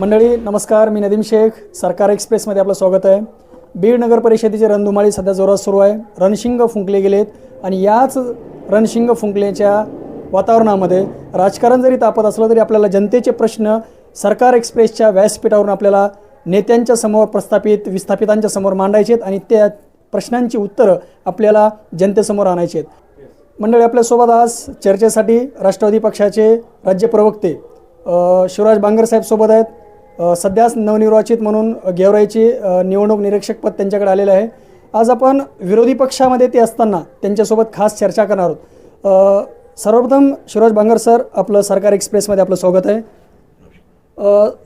मंडळी नमस्कार. मी नदीम शेख. सरकार एक्सप्रेसमध्ये आपलं स्वागत आहे. बीड नगर परिषदेची रणधुमाळी सध्या जोरात सुरू आहे. रणशिंग फुंकले गेलेत आणि याच रणशिंग फुंकल्याच्या वातावरणामध्ये राजकारण जरी तापत असलं तरी आपल्याला जनतेचे प्रश्न सरकार एक्सप्रेसच्या व्यासपीठावरून आपल्याला नेत्यांच्या समोर प्रस्थापित विस्थापितांच्या समोर मांडायचे आहेत आणि त्या प्रश्नांची उत्तरं आपल्याला जनतेसमोर आणायची आहेत. मंडळी आपल्यासोबत आज चर्चेसाठी राष्ट्रवादी पक्षाचे राज्य प्रवक्ते शिवराज बांगरसाहेबसोबत आहेत. सध्याच नवनिर्वाचित म्हणून गेवराईची निवडणूक निरीक्षक पद त्यांच्याकडे आलेलं आहे. आज आपण विरोधी पक्षामध्ये ते असताना त्यांच्यासोबत खास चर्चा करणार आहोत. सर्वप्रथम शिवराज बांगर सर आपलं सरकार एक्सप्रेसमध्ये आपलं स्वागत आहे.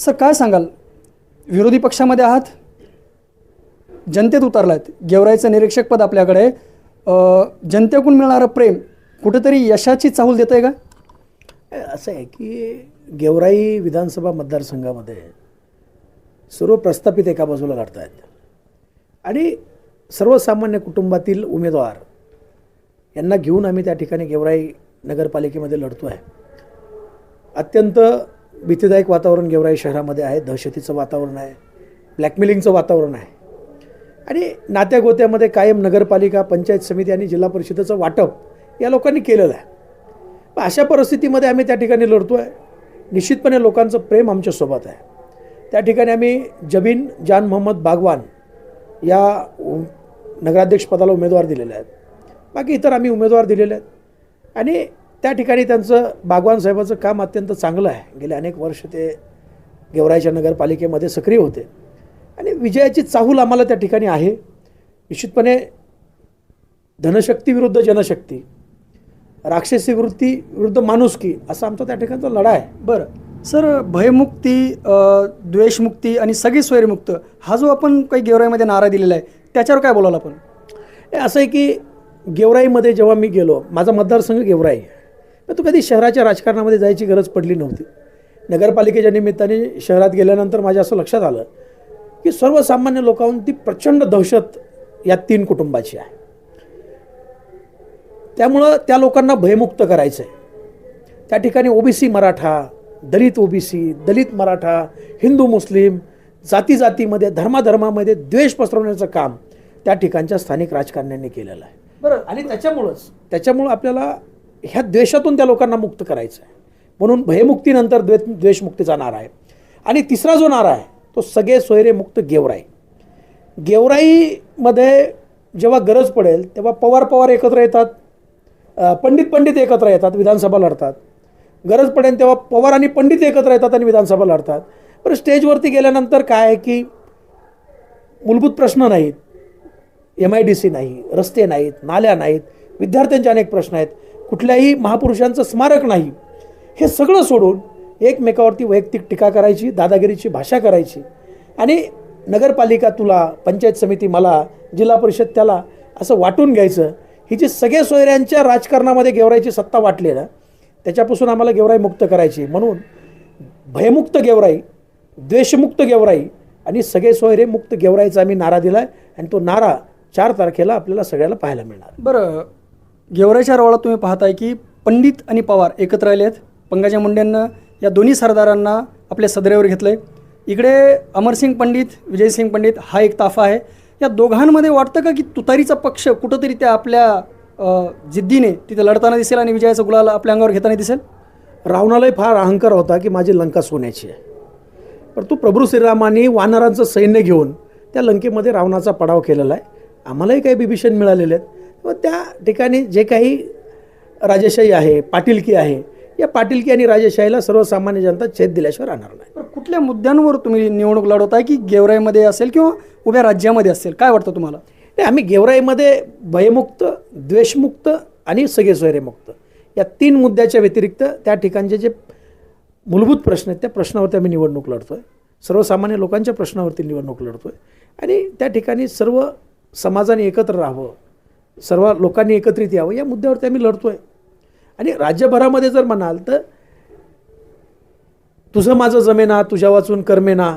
सर काय सांगाल? विरोधी पक्षामध्ये आहात. जनतेत उतरला आहेत गेवराईचं निरीक्षक पद आपल्याकडे जनतेकडून मिळणारं प्रेम कुठेतरी यशाची चाहूल देत आहे का? असं आहे की गेवराई विधानसभा मतदारसंघामध्ये सर्व प्रस्थापित एका बाजूला लढत आहेत आणि सर्वसामान्य कुटुंबातील उमेदवार यांना घेऊन आम्ही त्या ठिकाणी गेवराई नगरपालिकेमध्ये लढतो आहे अत्यंत भीतीदायक वातावरण गेवराई शहरामध्ये आहे. दहशतीचं वातावरण आहे. ब्लॅकमेलिंगचं वातावरण आहे. आणि नात्या गोत्यामध्ये कायम नगरपालिका पंचायत समिती आणि जिल्हा परिषदेचं वाटप या लोकांनी केलेलं आहे. अशा परिस्थितीमध्ये आम्ही त्या ठिकाणी लढतो आहे निश्चितपणे लोकांचं प्रेम आमच्यासोबत आहे. त्या ठिकाणी आम्ही जबीन जान मोहम्मद बागवान या उ- नगराध्यक्षपदाला उमेदवार दिलेले आहेत. बाकी इतर आम्ही उमेदवार दिलेले आहेत. आणि त्या ठिकाणी त्यांचं बागवान साहेबाचं काम अत्यंत चांगलं आहे. गेले अनेक वर्ष ते गेवराईच्या नगरपालिकेमध्ये सक्रिय होते. आणि विजयाची चाहूल आम्हाला त्या ठिकाणी आहे. निश्चितपणे धनशक्ती विरुद्ध जनशक्ती राक्षसी वृत्ती विरुद्ध माणुसकी असा आमचा त्या ठिकाणचा लढा आहे. बरं. सर भयमुक्ती द्वेषमुक्ती आणि सगळी स्वैरमुक्त हा जो आपण काही गेवराईमध्ये नारा दिलेला आहे त्याच्यावर काय बोलाल आपण? असं आहे की गेवराईमध्ये जेव्हा मी गेलो माझा मतदारसंघ गेवराई. आहे तो कधी शहराच्या राजकारणामध्ये जायची गरज पडली नव्हती. नगरपालिकेच्या निमित्ताने शहरात गेल्यानंतर माझ्या असं लक्षात आलं की सर्वसामान्य लोकांहून ती प्रचंड दहशत या तीन कुटुंबाची आहे. त्यामुळं त्या लोकांना भयमुक्त करायचं आहे त्या ठिकाणी OBC Maratha Dalit OBC Dalit Maratha Hindu Muslim जाती जातीमध्ये धर्माधर्मामध्ये द्वेष पसरवण्याचं काम त्या ठिकाणच्या स्थानिक राजकारण्यांनी केलेलं आहे. बरं आणि त्याच्यामुळंच? त्याच्यामुळं आपल्याला ह्या द्वेषातून त्या लोकांना मुक्त करायचं आहे. म्हणून भयमुक्तीनंतर द्वे द्वेषमुक्तीचा नारा आहे. आणि तिसरा जो नारा आहे तो सगळे सोयरे मुक्त गेवराई. गेवराईमध्ये जेव्हा गरज पडेल तेव्हा पवार पवार एकत्र येतात पंडित पंडित एकत्र येतात विधानसभा लढतात. गरज पडेल तेव्हा पवार आणि पंडित एकत्र येतात आणि विधानसभा लढतात. पण स्टेजवरती गेल्यानंतर काय आहे की मूलभूत प्रश्न नाहीत. एम आय डी सी नाही रस्ते नाहीत नाल्या नाहीत विद्यार्थ्यांचे अनेक प्रश्न आहेत. कुठल्याही महापुरुषांचं स्मारक नाही. हे सगळं सोडून एकमेकावरती वैयक्तिक टीका करायची दादागिरीची भाषा करायची. आणि नगरपालिका तुला पंचायत समिती मला जिल्हा परिषद त्याला असं वाटून घ्यायचं. ही जी सगळ्या सोयऱ्यांच्या राजकारणामध्ये गेवरायची सत्ता वाटली ना त्याच्यापासून आम्हाला गेवराई मुक्त करायची. म्हणून भयमुक्त गेवराई द्वेषमुक्त गेवराई आणि सगळे सोयरे मुक्त गेवराईचा आम्ही नारा दिला आहे आणि तो नारा चार तारखेला आपल्याला सगळ्याला पाहायला मिळणार. बरं गेवराईच्या रोळात तुम्ही पाहताय की पंडित आणि पवार एकत्र आले आहेत. पंकजा मुंडेंना या दोन्ही सरदारांना आपल्या सदरेवर घेतलं आहे इकडे अमरसिंग पंडित विजयसिंग पंडित हा एक ताफा आहे. या दोघांमध्ये वाटतं का की तुतारीचा पक्ष कुठंतरी त्या आपल्या जिद्दीने तिथे लढताना दिसेल आणि विजयाचा गुलाल आपल्या अंगावर घेताना दिसेल? रावणालाही फार अहंकार होता की माझी लंका सोन्याची आहे. पण तो प्रभू श्रीरामाने वानरांचं सैन्य घेऊन त्या लंकेमध्ये रावणाचा पडाव केलेला आहे. आम्हालाही काही बिभीषण मिळालेले आहेत. व त्या ठिकाणी जे काही राजेशाही आहे पाटीलकी आहे या पाटीलकी आणि राजेशाहीला सर्वसामान्य जनता छेद दिल्याशिवाय राहणार नाही. कुठल्या मुद्द्यांवर तुम्ही निवडणूक लढवताय की गेवराईमध्ये असेल किंवा उभ्या राज्यामध्ये असेल? काय वाटतं तुम्हाला? नाही आम्ही गेवराईमध्ये भयमुक्त द्वेषमुक्त आणि सगळे सोयरेमुक्त. या तीन मुद्द्याच्या व्यतिरिक्त त्या ठिकाणचे जे मूलभूत प्रश्न आहेत त्या प्रश्नावरती आम्ही निवडणूक लढतो आहे सर्वसामान्य लोकांच्या प्रश्नावरती निवडणूक लढतो आहे आणि त्या ठिकाणी सर्व समाजाने एकत्र राहावं सर्व लोकांनी एकत्रित यावं या मुद्द्यावरती आम्ही लढतो आहे आणि राज्यभरामध्ये जर म्हणाल तर तुझं माझं जमेना तुझ्या वाचून कर्मेना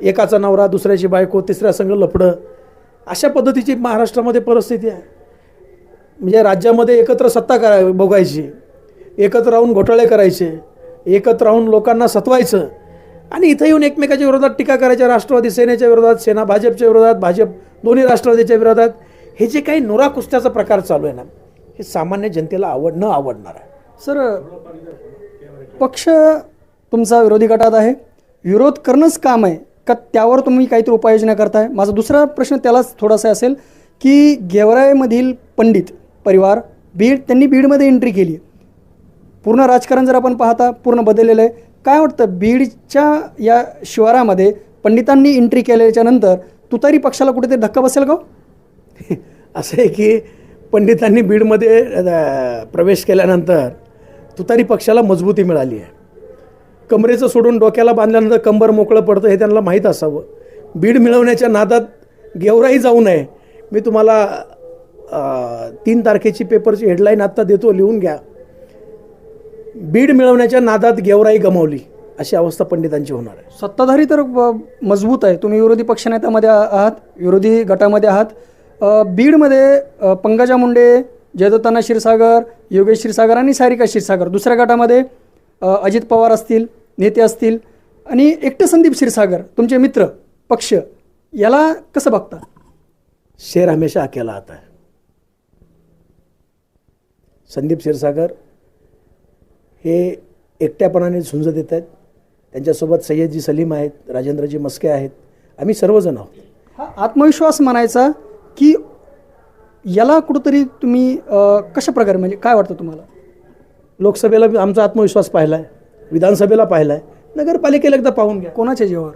एकाचा नवरा दुसऱ्याची बायको तिसऱ्या संघ लफडं अशा पद्धतीची महाराष्ट्रामध्ये परिस्थिती आहे. म्हणजे राज्यामध्ये एकत्र सत्ता करा भोगायची. एकत्र राहून घोटाळे करायचे. एकत्र राहून लोकांना सतवायचं. आणि इथं येऊन एकमेकाच्या विरोधात टीका करायच्या राष्ट्रवादी सेनेच्या विरोधात सेना भाजपच्या विरोधात भाजप दोन्ही राष्ट्रवादीच्या विरोधात हे जे काही नुरा कुस्त्याचा प्रकार चालू आहे ना हे सामान्य जनतेला आवड न आवडणार आहे. सर पक्ष तुमचा विरोधी गटात आहे. विरोध करणंच काम आहे. का त्यावर तुम्ही काहीतरी उपाययोजना करताय? माझा दुसरा प्रश्न त्यालाच थोडासा असेल की गेवराईमधील पंडित परिवार बीड त्यांनी बीडमध्ये एंट्री केली. पूर्ण राजकारण जर आपण पाहता पूर्ण बदललेलं आहे. काय वाटतं? बीडच्या या शिवारामध्ये पंडितांनी एंट्री केल्याच्यानंतर तुतारी पक्षाला कुठेतरी धक्का बसेल का हो? असं आहे की पंडितांनी बीडमध्ये प्रवेश केल्यानंतर तुतारी पक्षाला मजबूती मिळाली आहे. कमरेचं सोडून डोक्याला बांधल्यानंतर कंबर मोकळं पडतं हे त्यांना माहीत असावं. बीड मिळवण्याच्या नादात गेवराई जाऊ नये. मी तुम्हाला तीन तारखेची पेपरची हेडलाईन आत्ता देतो लिहून घ्या. बीड मिळवण्याच्या नादात गेवराई गमावली. अशी अवस्था पंडितांची होणार आहे. सत्ताधारी तर मजबूत आहे. तुम्ही विरोधी पक्षनेत्यामध्ये आहात विरोधी गटामध्ये आहात. बीडमध्ये पंकजा मुंडे जयदत्ताना क्षीरसागर योगेश क्षीरसागर आणि सारिका क्षीरसागर. दुसऱ्या गटामध्ये अजित पवार असतील. नेते असतील आणि एकटं संदीप क्षीरसागर तुमचे मित्र पक्ष याला कसं बघता? शेर हमेशा अकेला आता है संदीप क्षीरसागर हे एकट्यापणाने झुंज देत आहेत. त्यांच्यासोबत सय्यदजी सलीम आहेत राजेंद्रजी मस्के आहेत. आम्ही सर्वजण आहोत. हा आत्मविश्वास म्हणायचा की याला कुठंतरी तुम्ही कशा प्रकारे म्हणजे काय वाटतं तुम्हाला? लोकसभेला आमचा आत्मविश्वास पाहिला आहे विधानसभेला पाहिला आहे नगरपालिकेला एकदा पाहून घ्या. कोणाच्या जीवावर?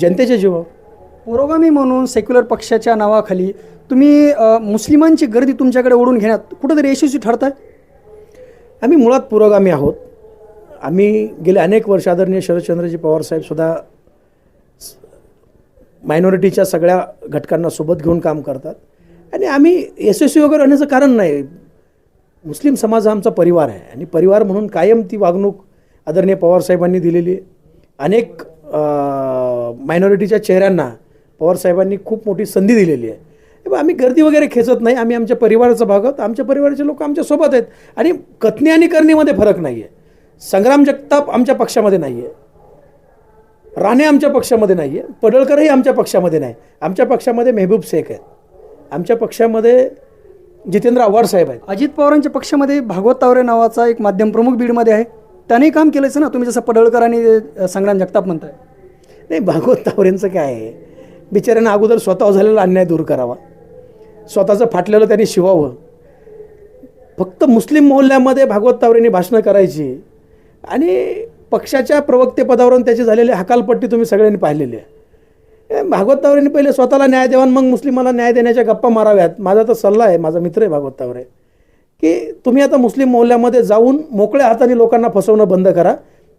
जनतेच्या जीवावर. पुरोगामी म्हणून सेक्युलर पक्षाच्या नावाखाली तुम्ही मुस्लिमांची गर्दी तुमच्याकडे ओढून घेण्यात कुठंतरी यशस्वी ठरताय? आम्ही मुळात पुरोगामी आहोत. आम्ही गेले अनेक वर्ष आदरणीय शरदचंद्रजी पवारसाहेबसुद्धा मायनॉरिटीच्या सगळ्या घटकांना सोबत घेऊन काम करतात. आणि आम्ही यशस्वी वगैरे होण्याचं कारण नाही. मुस्लिम समाज हा आमचा परिवार आहे. आणि परिवार म्हणून कायम ती वागणूक आदरणीय पवारसाहेबांनी दिलेली. आहे अनेक मायनॉरिटीच्या चेहऱ्यांना पवारसाहेबांनी खूप मोठी संधी दिलेली आहे. आम्ही गर्दी वगैरे खेचत नाही आम्ही आमच्या परिवाराचा भाग आहोत. आमच्या परिवाराचे लोक आमच्यासोबत आहेत. आणि कथनी आणि करणीमध्ये फरक नाही आहे संग्राम जगताप आमच्या पक्षामध्ये नाही आहे राणे आमच्या पक्षामध्ये नाही आहे पडळकरही आमच्या पक्षामध्ये नाही. आमच्या पक्षामध्ये मेहबूब शेख आहेत. आमच्या पक्षामध्ये जितेंद्र आव्हाड साहेब आहेत. अजित पवारांच्या पक्षामध्ये भागवत तावरे नावाचा एक माध्यम प्रमुख बीडमध्ये आहे. त्याने काम केलंच ना. तुम्ही जसं पडळकर आणि संग्राम जगताप म्हणताय. नाही भागवत तावरेंचं काय आहे? बिचाऱ्यांना अगोदर स्वतः झालेला अन्याय दूर करावा. स्वतःचं फाटलेलं त्यांनी शिवावं. फक्त मुस्लिम मोहल्ल्यामध्ये भागवत तावरेंनी भाषणं करायची. आणि पक्षाच्या प्रवक्तेपदावरून त्याची झालेली हकालपट्टी तुम्ही सगळ्यांनी पाहिलेली आहे. भागवत तावरेंनी पहिले स्वतःला न्याय द्यावा मग मुस्लिमाला न्याय देण्याच्या गप्पा माराव्यात. माझा तर सल्ला आहे माझा मित्र आहे भागवत तावरे. की तुम्ही आता मुस्लिम मोहल्ल्यामध्ये जाऊन मोकळ्या हाताने लोकांना फसवणं बंद करा.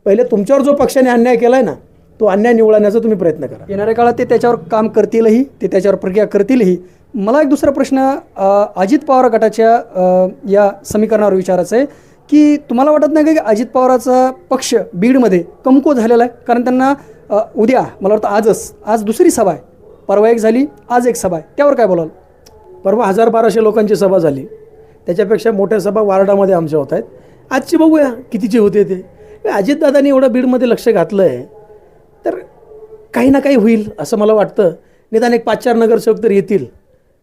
पहिले तुमच्यावर जो पक्षाने अन्याय केला आहे ना तो अन्याय निवळण्याचा तुम्ही प्रयत्न करा. येणाऱ्या काळात ते त्याच्यावर काम करतीलही ते त्याच्यावर प्रक्रिया करतीलही. मला एक दुसरा प्रश्न अजित पवार गटाच्या या समीकरणावर विचारायचं आहे की तुम्हाला वाटत नाही का की अजित पवाराचा पक्ष बीडमध्ये कमकुवत झालेला आहे? कारण त्यांना उद्या मला वाटतं आजच आज दुसरी सभा आहे. परवा एक झाली आज एक सभा आहे. त्यावर काय बोलाल? परवा हजार बाराशे लोकांची सभा झाली. त्याच्यापेक्षा मोठ्या सभा वार्डामध्ये आमच्या होत आहेत. आजची बघूया कितीची होते ते. अजितदादांनी एवढं बीडमध्ये लक्ष घातलं आहे तर काही ना काही होईल असं मला वाटतं. निदान एक पाच चार नगरसेवक तर येतील.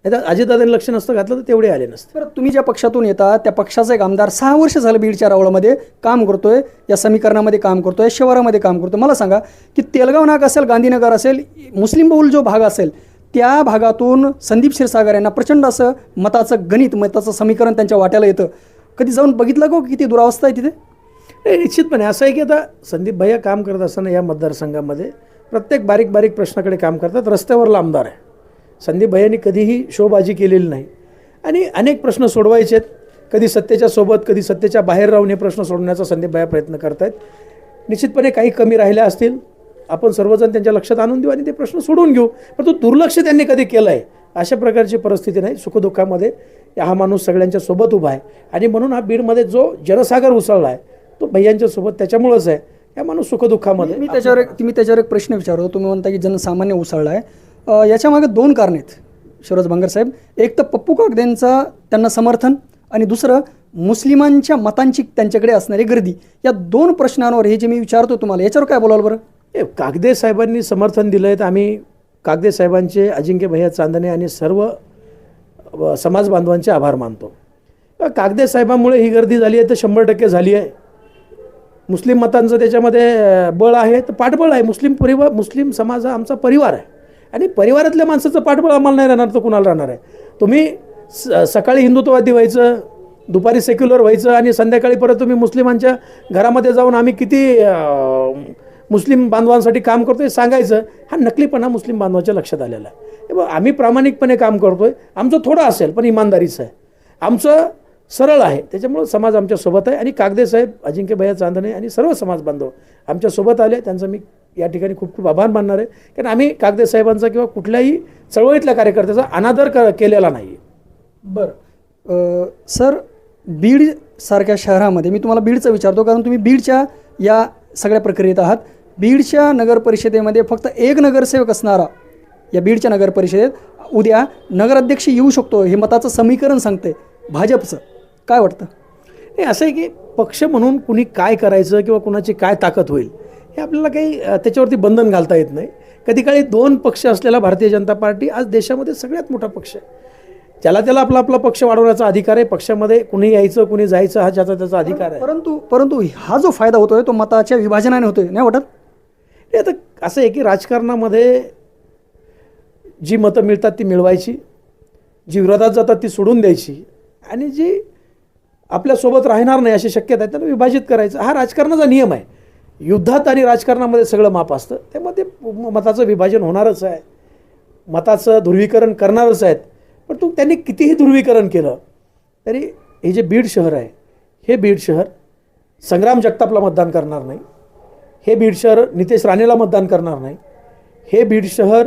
नाही तर अजितदादांनी लक्ष नसतं घातलं तर तेवढे आले नसते. तर तुम्ही ज्या पक्षातून येता त्या पक्षाचा एक आमदार सहा वर्ष झालं बीडच्या रावळामध्ये काम करतोय या समीकरणामध्ये काम करतोय शहरामध्ये काम करतो मला सांगा की तेलगाव नाक असेल गांधीनगर असेल मुस्लिम बहुल जो भाग असेल त्या भागातून संदीप क्षीरसागर यांना प्रचंड असं मताचं गणित मताचं समीकरण त्यांच्या वाट्याला येतं. कधी जाऊन बघितलं का हो किती दुरावस्था आहे तिथे? नाही निश्चितपणे. असं आहे की आता संदीप भैया काम करत असताना या मतदारसंघामध्ये प्रत्येक बारीक बारीक प्रश्नाकडे काम करतात. रस्त्यावरला आमदार आहे. संदीप भैयांनी कधीही शोबाजी केलेली नाही. आणि अनेक प्रश्न सोडवायचे आहेत. कधी सत्तेच्या सोबत कधी सत्तेच्या बाहेर राहून हे प्रश्न सोडवण्याचा संदीप भैया प्रयत्न करत आहेत निश्चितपणे काही कमी राहिल्या असतील. आपण सर्वजण त्यांच्या लक्षात आणून देऊ आणि ते प्रश्न सोडवून घेऊ. पण तो दुर्लक्ष त्यांनी कधी केलं आहे अशा प्रकारची परिस्थिती नाही. सुखदुःखामध्ये हा माणूस सगळ्यांच्या सोबत उभा आहे. आणि म्हणून हा बीडमध्ये जो जनसागर उसळला आहे तो भैयांच्या सोबत त्याच्यामुळंच आहे. या माणूस सुखदुःखामध्ये मी त्याच्यावर एक मी त्याच्यावर एक प्रश्न विचारतो. तुम्ही म्हणता की जनसामान्य उसळला आहे याच्यामागे दोन कारणे आहेत शिवराज बांगर साहेब. एक तर पप्पू कागदेंचा त्यांना समर्थन आणि दुसरं मुस्लिमांच्या मतांची त्यांच्याकडे असणारी गर्दी. या दोन प्रश्नांवर हे जे मी विचारतो तुम्हाला याच्यावर काय बोलाल बरं? कागदे साहेबांनी समर्थन दिलं आहे तर आम्ही कागदे साहेबांचे अजिंक्य भैया चांदणे आणि सर्व समाज बांधवांचे आभार मानतो. कागदे साहेबांमुळे ही गर्दी झाली आहे तर शंभर टक्के झाली आहे. मुस्लिम मतांचं त्याच्यामध्ये बळ आहे तर पाठबळ आहे. मुस्लिम परिवार मुस्लिम समाज हा आमचा परिवार आहे. आणि परिवारातल्या माणसाचं पाठबळ आम्हाला नाही राहणार तर कुणाला राहणार आहे? तुम्ही स सकाळी हिंदुत्ववादी व्हायचं दुपारी सेक्युलर व्हायचं आणि संध्याकाळी परत तुम्ही मुस्लिमांच्या घरामध्ये जाऊन आम्ही किती मुस्लिम बांधवांसाठी काम करतो हे सांगायचं हा नकलीपणा मुस्लिम बांधवाच्या लक्षात आलेला आहे. बघ, आम्ही प्रामाणिकपणे काम करतोय आमचं थोडं असेल पण इमानदारीचं आहे. आमचं सरळ आहे त्याच्यामुळं समाज आमच्यासोबत आहे. आणि कागदे साहेब अजिंक्य भैया चांदणे आणि सर्व समाज बांधव आमच्यासोबत आले त्यांचं मी या ठिकाणी खूप खूप आभार मानणार आहे. कारण आम्ही कागदे साहेबांचा किंवा कुठल्याही चळवळीतल्या कार्यकर्त्याचा अनादर क केलेला नाही. आहे बरं सर बीड सारख्या शहरामध्ये मी तुम्हाला बीडचं विचारतो कारण तुम्ही बीडच्या या सगळ्या प्रक्रियेत आहात. बीडच्या नगर परिषदेमध्ये फक्त एक नगरसेवक असणारा या बीडच्या नगर परिषदेत उद्या नगराध्यक्ष येऊ शकतो हे मताचं समीकरण सांगते भाजपचं. काय वाटतं? नाही असं आहे की पक्ष म्हणून कुणी काय करायचं किंवा कुणाची काय ताकद होईल हे आपल्याला काही त्याच्यावरती बंधन घालता येत नाही. कधी काळी दोन पक्ष असलेला भारतीय जनता पार्टी आज देशामध्ये सगळ्यात मोठा पक्ष आहे. ज्याला त्याला आपला आपला पक्ष वाढवण्याचा अधिकार आहे पक्षामध्ये कुणी यायचं कुणी जायचं हा ज्याचा त्याचा अधिकार आहे. परंतु परंतु हा जो फायदा होतोय तो मताच्या विभाजनाने होतोय नाही वाटत? हे आता असं आहे की राजकारणामध्ये जी मतं मिळतात ती मिळवायची जी विरोधात जातात ती सोडून द्यायची आणि जी आपल्यासोबत राहणार नाही अशी शक्यता आहे त्यांना विभाजित करायचं. हा राजकारणाचा नियम आहे. युद्धात आणि राजकारणामध्ये सगळं माप असतं. त्यामध्ये मताचं विभाजन होणारच आहे. मताचं ध्रुवीकरण करणारच आहेत. पण तू त्यांनी कितीही ध्रुवीकरण केलं तरी हे जे बीड शहर आहे हे बीड शहर संग्राम जगतापला मतदान करणार नाही. हे बीड शहर नितेश राणेला मतदान करणार नाही. हे बीड शहर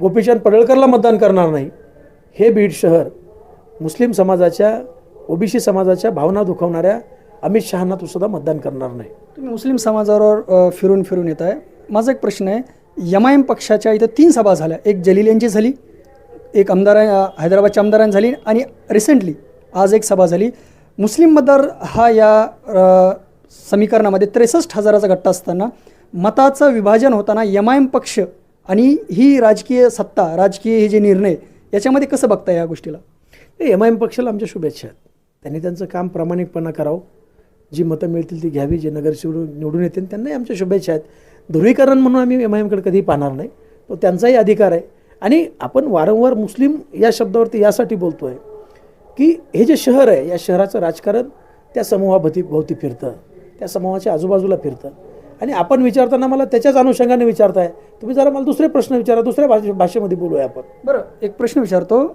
गोपीचंद पडळकरला मतदान करणार नाही. हे बीड शहर मुस्लिम समाजाच्या ओबीसी समाजाच्या भावना दुखवणाऱ्या अमित शहांना तू सुद्धा मतदान करणार नाही. तुम्ही मुस्लिम समाजावर फिरून फिरून येत आहे माझा एक प्रश्न आहे. एम आय एम पक्षाच्या इथं तीन सभा झाल्या. एक जलील यांची झाली एक आमदार हैदराबादच्या आमदारांनी झाली आणि रिसेंटली आज एक सभा झाली. मुस्लिम मतदार हा या समीकरणामध्ये त्रेसष्ट हजाराचा गट्टा असताना मताचं विभाजन होताना एम आय एम पक्ष आणि ही राजकीय सत्ता राजकीय हे जे निर्णय याच्यामध्ये कसं बघता या गोष्टीला? एम आय एम पक्षाला आमच्या शुभेच्छा आहेत. त्यांनी त्यांचं काम प्रामाणिकपणा करावं. जी मतं मिळतील ती घ्यावी जे नगरसेवक निवडून येतील त्यांनाही आमच्या शुभेच्छा आहेत. ध्रुवीकरण म्हणून आम्ही एम आय एमकडे कधी पाहणार नाही. तो त्यांचाही अधिकार आहे. आणि आपण वारंवार मुस्लिम या शब्दावरती यासाठी बोलतो आहे की हे जे शहर आहे या शहराचं राजकारण त्या समूहाभती भोवती फिरतं. त्या समूहाच्या आजूबाजूला फिरतं. आणि आपण विचारताना मला त्याच्याच अनुषंगाने विचारताय. तुम्ही जरा मला दुसरे प्रश्न विचारा दुसऱ्या भाषे भाषेमध्ये बोलूया आपण. बरं एक प्रश्न विचारतो.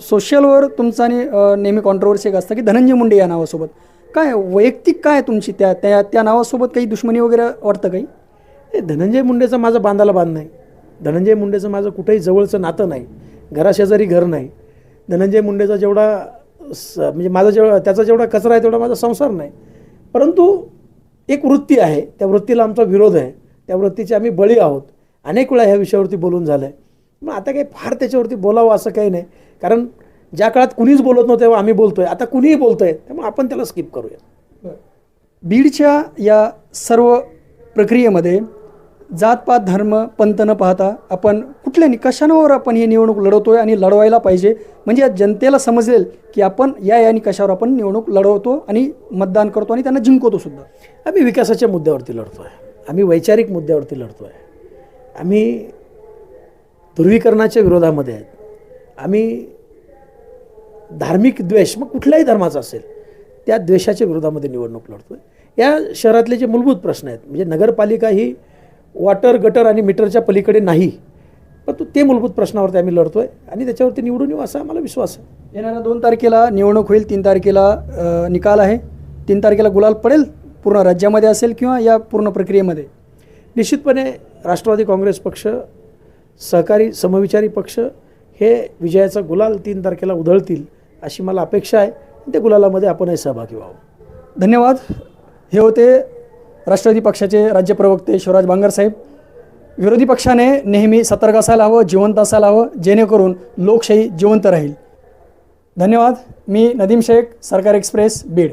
सोशलवर तुमचं आणि नेहमी कॉन्ट्रोवर्सी एक असतं की धनंजय मुंडे या नावासोबत. काय वैयक्तिक काय तुमची त्या त्या त्या नावासोबत काही दुश्मनी वगैरे वाटतं काही? धनंजय मुंडेचं माझं बांधाला बांध नाही. धनंजय मुंडेचं माझं कुठेही जवळचं नातं नाही. घराशेजारी घर नाही. धनंजय मुंडेचा जेवढा म्हणजे माझा जेवढा त्याचा जेवढा कचरा आहे तेवढा माझा संसार नाही. परंतु एक वृत्ती आहे त्या वृत्तीला आमचा विरोध आहे त्या वृत्तीचे आम्ही बळी आहोत. अनेक वेळा ह्या विषयावरती बोलून झालं आहे मग आता काही फार त्याच्यावरती बोलावं असं काही नाही. कारण ज्या काळात कुणीच बोलत नव्हतं तेव्हा आम्ही बोलतोय. आता कुणीही बोलतोय त्यामुळे आपण त्याला स्किप करूया. बीडच्या या सर्व प्रक्रियेमध्ये जातपात धर्म पंत न पाहता आपण कुठल्या निकषांवर आपण ही निवडणूक आहे आणि लढवायला पाहिजे? म्हणजे या जनतेला समजेल की आपण या या निकषावर आपण निवडणूक लढवतो आणि मतदान करतो आणि त्यांना जिंकवतो सुद्धा. आम्ही विकासाच्या मुद्द्यावरती लढतो आहे आम्ही वैचारिक मुद्द्यावरती लढतो आहे आम्ही ध्रुवीकरणाच्या विरोधामध्ये आहेत. आम्ही धार्मिक द्वेष मग कुठल्याही धर्माचा असेल त्या द्वेषाच्या विरोधामध्ये निवडणूक लढतो आहे या शहरातले जे मूलभूत प्रश्न आहेत म्हणजे नगरपालिका ही वॉटर गटर आणि मीटरच्या पलीकडे नाही. परंतु ते मूलभूत प्रश्नावरती आम्ही लढतो आहे आणि त्याच्यावरती निवडून येऊ असा आम्हाला विश्वास आहे. येणाऱ्या दोन तारखेला निवडणूक होईल तीन तारखेला निकाल आहे. तीन तारखेला गुलाल पडेल पूर्ण राज्यामध्ये असेल किंवा या पूर्ण प्रक्रियेमध्ये? निश्चितपणे राष्ट्रवादी काँग्रेस पक्ष सहकारी समविचारी पक्ष हे विजयाचा गुलाल तीन तारखेला उधळतील अशी मला अपेक्षा आहे. त्या गुलालामध्ये आपणही सहभागी व्हावं. धन्यवाद. हे होते राष्ट्रवादी पक्षाचे राज्य प्रवक्ते शिवराज बांगर साहेब विरोधी पक्षाने नेहमी सतर्क असायला हवं जिवंत असायला हवं जेणेकरून लोकशाही जिवंत राहील. धन्यवाद. मी नदीम शेख सरकार एक्सप्रेस बीड.